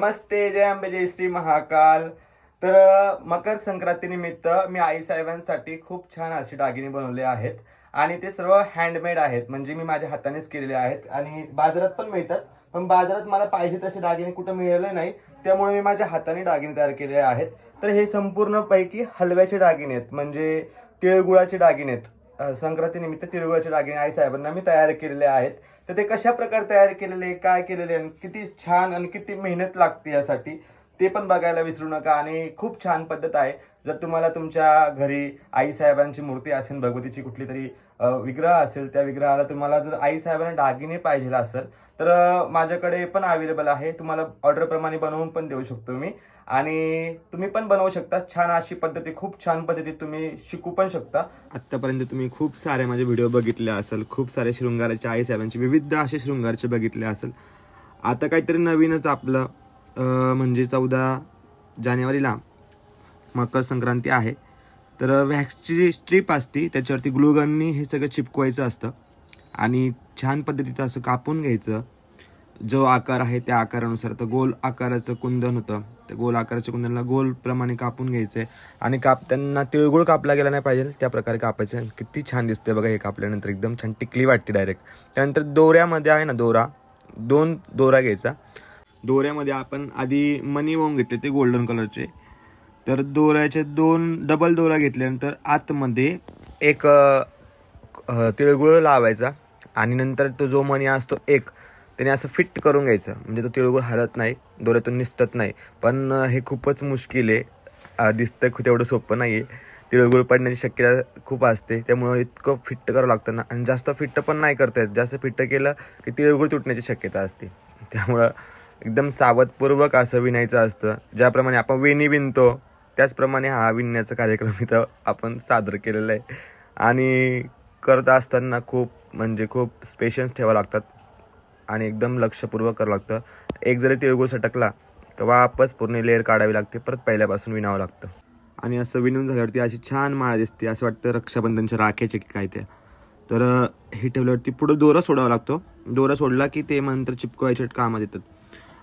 नमस्ते जय अंबे जय श्री महाकाल. तर मकर संक्रांतीनिमित्त मी आई साहेबांसाठी खूप छान असे दागिने बनवले आहेत. आणि ते सर्व हँडमेड आहेत. म्हणजे मी माझ्या हातानेच केलेले आहेत. आणि बाजारात पण मिळतात. पण बाजारात मला पाहिजे तसे दागिने कुठं मिळाले नाही. त्यामुळे मी माझ्या हाताने दागिने तयार केले आहेत. तर हे संपूर्णपैकी हलव्याचे दागिने आहेत. म्हणजे तिळगुळाचे दागिने आहेत. संक्रांतीनिमित्त तिळगुळाचे दागिने आई साहेबांना मी तयार केलेले आहेत. तर ते कशा प्रकारे तयार केलेले काय केलेले आणि किती छान आणि किती मेहनत लागते यासाठी ते पण बघायला विसरू नका. आणि खूप छान पद्धत आहे. जर तुम्हाला तुमच्या घरी आई साहेबांची मूर्ती असेल भगवतीची कुठली तरी विग्रह असेल त्या विग्रहाला तुम्हाला जर आई साहेबांना दागिने पाहिजे असेल तर माझ्याकडे पण अवेलेबल आहे. तुम्हाला ऑर्डरप्रमाणे बनवून पण देऊ शकतो मी. आणि तुम्ही पण बनवू शकता. छान अशी पद्धती खूप छान पद्धती तुम्ही शिकू पण शकता. आतापर्यंत तुम्ही खूप सारे माझे व्हिडिओ बघितले असेल खूप सारे शृंगाराचे आई साहेबांचे विविध असे शृंगारचे बघितले असेल. आता काहीतरी नवीनच आपलं म्हणजे चौदा जानेवारीला मकर संक्रांती आहे. तर व्हॅक्सची जी स्ट्रीप असती त्याच्यावरती ग्लुगननी हे सगळं चिपकवायचं असतं. आणि छान पद्धतीचं असं कापून घ्यायचं. जो आकार आहे त्या आकारानुसार. तर गोल आकाराचं कुंदन होतं. त्या गोल आकाराच्या कुंदनला गोल प्रमाणे कापून घ्यायचं. आहे आणि त्यांना तिळगुळ कापला गेला नाही पाहिजे. त्या प्रकारे कापायचं. आहे. किती छान दिसते बघा हे कापल्यानंतर. एकदम छान टिकली वाटते डायरेक्ट त्यानंतर दोऱ्यामध्ये आहे ना दोरा. दोन दोरा घ्यायचा. दोऱ्यामध्ये आपण आधी मनी वोंग घेतले ते गोल्डन कलरचे तर दोऱ्याचे दोन डबल दोरा घेतल्यानंतर आतमध्ये एक तिळगुळ लावायचा. आणि नंतर तो जो मणी असतो एक त्याने असं फिट करून घ्यायचं. म्हणजे तो तिळगुळ हलत नाही दोऱ्यातून निसटत नाही. पण हे खूपच मुश्किल आहे. दिसतं खूप तेवढं सोपं नाही आहे तिळगुळ पडण्याची शक्यता खूप असते. त्यामुळं इतकं फिट्ट करावं लागतं ना. आणि जास्त फिट्ट पण नाही करता येत. जास्त फिट्ट केलं की तिळगुळ तुटण्याची शक्यता असते. त्यामुळं एकदम सावधपूर्वक असं विणायचं असतं. ज्याप्रमाणे आपण वेणी विणतो त्याचप्रमाणे हा विणण्याचा कार्यक्रम इथं आपण सादर केलेला आहे. आणि करत असताना खूप म्हणजे खूप स्पेशन्स ठेवावं लागतात. आणि एकदम लक्षपूर्वक करावं लागतं. एक जरी तिळगुळ सटकला तर वापस पूर्ण लेअर काढावी लागते. परत पहिल्यापासून विणावं लागतं. आणि असं विणून झाल्यावरती अशी छान माळ दिसते. असं वाटतं रक्षाबंधनच्या राखेचे की काय ते. तर हे ठेवल्यावरती पुढं दोरा सोडावा लागतो. दोरा सोडला की ते नंतर चिपकवायचे कामात येतात.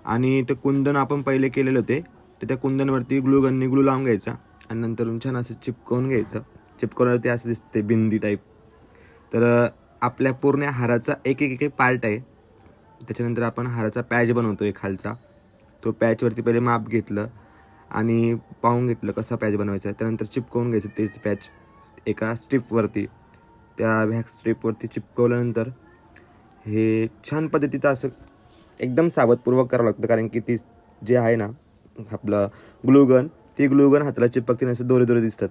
आणि ते कुंदन आपण पहिले केलेले होते तर त्या कुंदनवरती ग्लू गनने ग्लू लावून घ्यायचा. आणि नंतर छान असं चिपकवून घ्यायचं. चिपकवल्यावरती असं दिसते बिंदी टाईप तर आपल्या पूर्ण हाराचा एक एक एक पार्ट आहे. त्याच्यानंतर आपण हाराचा पॅच बनवतो एक खालचा तो पॅचवरती पहिले माप घेतलं आणि पाहून घेतलं कसा पॅच बनवायचा. त्यानंतर चिपकवून घ्यायचं तेच पॅच एका स्ट्रीपवरती. त्या व्हॅक्स स्ट्रीपवरती चिपकवल्यानंतर हे छान पद्धतीचं असं एकदम सावधपूर्वक करावं लागतं. कारण की ती जे आहे ना आपलं ग्लुगन ती ग्लुगन हाताला चिपकते आणि असं दोरे दोरे दिसतात.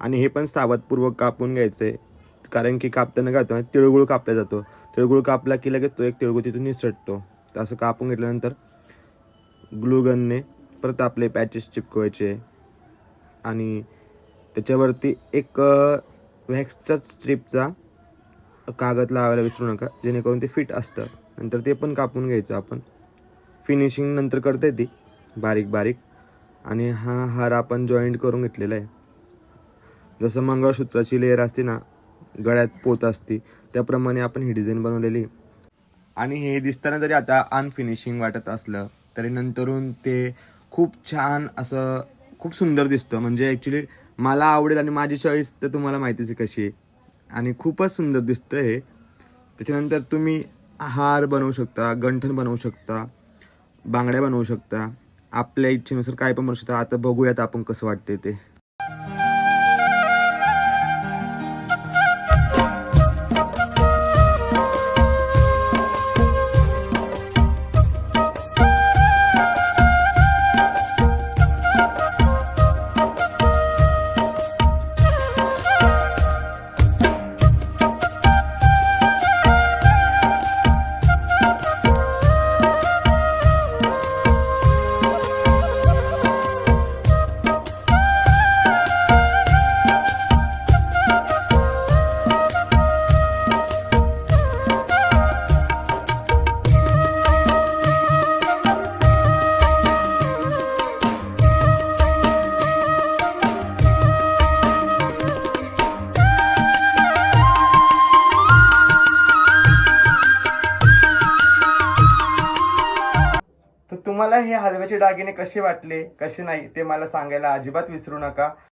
आणि हे पण सावधपूर्वक कापून घ्यायचं आहे कारण की कापताना काय होतं तिळगुळ कापला जातो. तिळगुळ कापला की लगेच तो एक तिळगुळ तिथून निसटतो. तर असं कापून घेतल्यानंतर ग्लूगनने परत आपले पॅचेस चिपकवायचे. आणि त्याच्यावरती एक व्हॅक्सचाच स्ट्रीपचा कागद लावायला विसरू नका. जेणेकरून ते फिट असतं. नंतर ते पण कापून घ्यायचं आपण. फिनिशिंग नंतर करता येते. बारीक बारीक. आणि हा हार आपण जॉईंट करून घेतलेला आहे. जसं मंगळसूत्राची लेअर असते ना गळ्यात पोत असते. त्याप्रमाणे आपण ही डिझाईन बनवलेली. आणि हे दिसताना जरी आता अनफिनिशिंग वाटत असलं तरी नंतरून ते खूप छान असं खूप सुंदर दिसतं. म्हणजे ॲक्च्युली मला आवडेल आणि माझी चॉईस तर तुम्हाला माहितीच आहे कशी आहे. आणि खूपच सुंदर दिसतं हे. त्याच्यानंतर तुम्ही हार बनवू शकता गंठण बनवू शकता बांगड्या बनवू शकता. आपल्या इच्छेनुसार काय पण बनवू शकता. आता बघूयात आपण कसं वाटते ते. तुम्हाला हे हलव्याचे दागिने कसे वाटले कसे नाही ते मला सांगायला अजिबात विसरू नका.